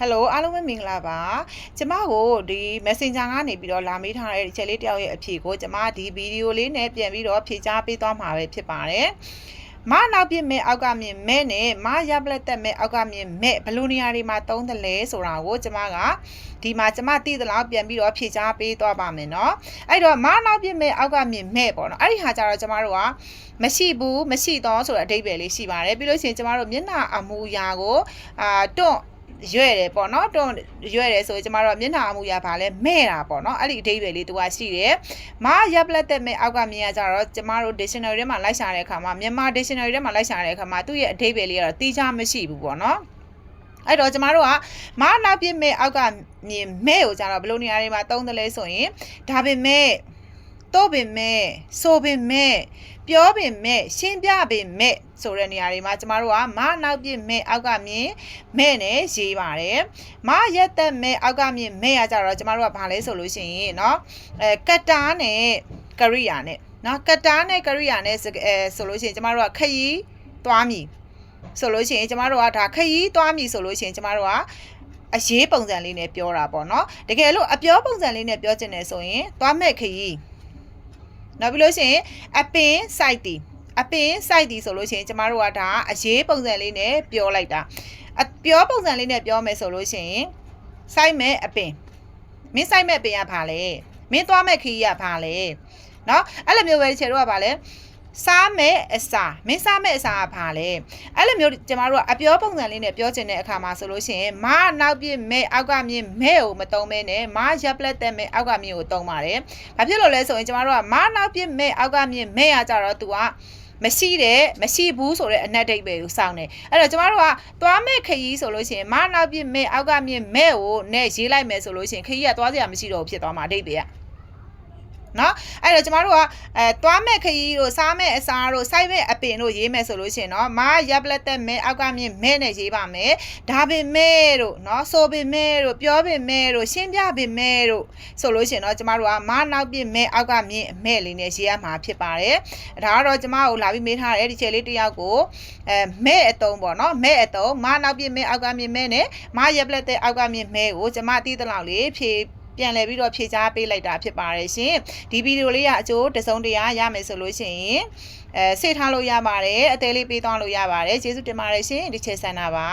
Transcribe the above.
ဟယ်လိုအားလုံးပဲမင်္ဂလာပါကျမကိုဒီ Messenger ကနေပြီးတော့လာမေးထားတဲ့ဒီချက်လေးတယောက်ရဲ့အဖြေကိုကျမဒီဗီဒီယိုလေးနဲ့ပြန်ပြီးတော့ဖြေကြားပေးသွားမှာပဲဖြစ်ပါတယ်မနောက်ပြမဲ့အောက်ကမြင်မဲ့နဲ့မရပလက်တက်မဲ့အောက်ကမြင်မဲ့ဘယ်လိုနေရာတွေမှာတုံးတယ်လဲဆိုတာကိုကျမကဒီမှာကျမသိသလောက်ပြန်ပြီးတော့ဖြေကြားပေးသွားပါမယ်เนาะအဲ့တော့မနောက်ပြမဲ့အောက်ကမြင်မဲ့ပေါ့เนาะအဲ့ဒီဟာကြတော့ကျမတို့ကမရှိဘူးမရှိတော့ဆိုတဲ့အဓိပ္ပာယ်လေးရှိပါတယ်ပြီးလို့ရှိရင်ကျမတို့မျက်နှာအမူအရာကိုအာတွန့် ရွဲ့တယ်ပေါ့နော်တွန်းရွဲ့တယ်ဆိုရင်ကျမတို့ကမျက်နှာအမူအရာဘာလဲမဲ့တာပေါ့နော်အဲ့ဒီအဓိပ္ပာယ်လေးသူကရှိတယ်မရပ်လက်တဲ့မဲ့အောက်ကမြင်ရကြတော့ကျမတို့ dictionary ထဲမှာလိုက်ရှာတဲ့အခါမှာမြန်မာ dictionary ထဲမှာလိုက်ရှာတဲ့အခါမှာသူ့ရဲ့အဓိပ္ပာယ်လေးကတော့တိကျမရှိဘူးပေါ့နော်အဲ့တော့ကျမတို့ကမနောက်ပြစ်မဲ့အောက်ကမြင်မဲ့ကိုကြတော့ဘယ်လိုနေရာတွေမှာသုံးတယ်လဲဆိုရင်ဒါပေမဲ့ တော့ပင်မဲ့ဆိုပင်မဲ့ပြောပင်မဲ့ရှင်းပြပင်မဲ့ဆိုတဲ့နေရာတွေမှာကျမတို့ကမနောက်ပြစ်မဲ့အောက်ကမြင်မဲ့နဲ့ရေးပါတယ်မရက်သက်မဲ့အောက်ကမြင်မဲ့ရကြတော့ကျမတို့ကဘာလဲဆိုလို့ရှိရင်เนาะအဲကတ်တာနဲ့ကရိယာနဲ့เนาะကတ်တာနဲ့ကရိယာနဲ့အဲဆိုလို့ရှိရင်ကျမတို့ကခရီးသွားမည်ဆိုလို့ရှိရင်ကျမတို့ကဒါခရီးသွားမည်ဆိုလို့ရှိရင်ကျမတို့ကအရေးပုံစံလေးနဲ့ပြောတာပေါ့เนาะတကယ်လို့အပြောပုံစံလေးနဲ့ပြောချင်တယ်ဆိုရင်သွားမဲ့ခရီး နောက်ပြီးလို့ရှိရင်အပင် site တီအပင် site တီဆိုလို့ရှိရင်ကျမတို့ကဒါအရေးပုံစံလေးနဲ့ပြောလိုက်တာအပြောပုံစံလေးနဲ့ပြောမယ်ဆိုလို့ရှိရင် site မဲ့အပင်မင်း site မဲ့အပင်ကဘာလဲမင်းသွားမဲ့ခရီးကဘာလဲเนาะအဲ့လိုမျိုးပဲခြေတို့ကဘာလဲ စားမဲ့အစာမင်းစားမဲ့အစာကဘာလဲအဲ့လိုမျိုးကျမတို့ကအပြောပုံစံလေးနဲ့ပြောချင်တဲ့အခါမှာဆိုလို့ရှိရင်မနောက်ပြမဲ့အောက်ကမြင်မဲ့ကိုမတုံးမဲနဲ့မရပ်ပလက်တဲ့မဲ့အောက်ကမြင်ကိုတုံးပါတယ်ဘာဖြစ်လို့လဲဆိုရင်ကျမတို့ကမနောက်ပြမဲ့အောက်ကမြင်မဲ့ရကြတော့ तू ကမရှိတဲ့မရှိဘူးဆိုတဲ့အနက်ဒိတ်ပဲကိုစောင်းတယ်အဲ့တော့ကျမတို့ကသွားမဲ့ခရီးဆိုလို့ရှိရင်မနောက်ပြမဲ့အောက်ကမြင်မဲ့ကိုနဲ့ရေးလိုက်မယ်ဆိုလို့ရှိရင်ခရီးကသွားစရာမရှိတော့ဘူးဖြစ်သွားမှာအဓိတ်ပဲက နော်အဲ့တော့ကျမတို့ကအဲသွားမဲ့ခရီးတို့စားမဲ့အစားတို့စိုက်မဲ့အပင်တို့ရေးမယ်ဆိုလို့ရှိရင်နော်မာရပ်လက်သက်မဲအောက်ကမြင့်မဲနဲ့ရေးပါမယ်ဒါပေမဲ့တို့နော်ဆိုပေမဲ့တို့ပြောပေမဲ့တို့ရှင်းပြပေမဲ့တို့ဆိုလို့ရှိရင်နော်ကျမတို့ကမာနောက်ပြင့်မဲအောက်ကမြင့်အမဲလေးနဲ့ရေးရမှာဖြစ်ပါတယ်ဒါကတော့ကျမတို့လာပြီးမေးထားတဲ့ဒီချက်လေးတယောက်ကိုအဲမဲအတုံးပေါ့နော်မဲအတုံးမာနောက်ပြင့်မဲအောက်ကမြင့်မဲနဲ့မာရပ်လက်သက်အောက်ကမြင့်မဲကိုကျမအတိတ်လောက်လေးဖြည့် ပြန်လည်ပြီးတော့ဖြေချပေးလိုက်တာဖြစ်ပါတယ်ရှင်ဒီဗီဒီယိုလေးကအကျိုးတစုံတရာရမယ်ဆိုလို့ရှိရင်အဲစိတ်ထားလို့ရပါတယ်အသေးလေးပေးသွားလို့ရပါတယ်ကျေးဇူးတင်ပါတယ်ရှင်ဒီချက်ဆန္ဒပါ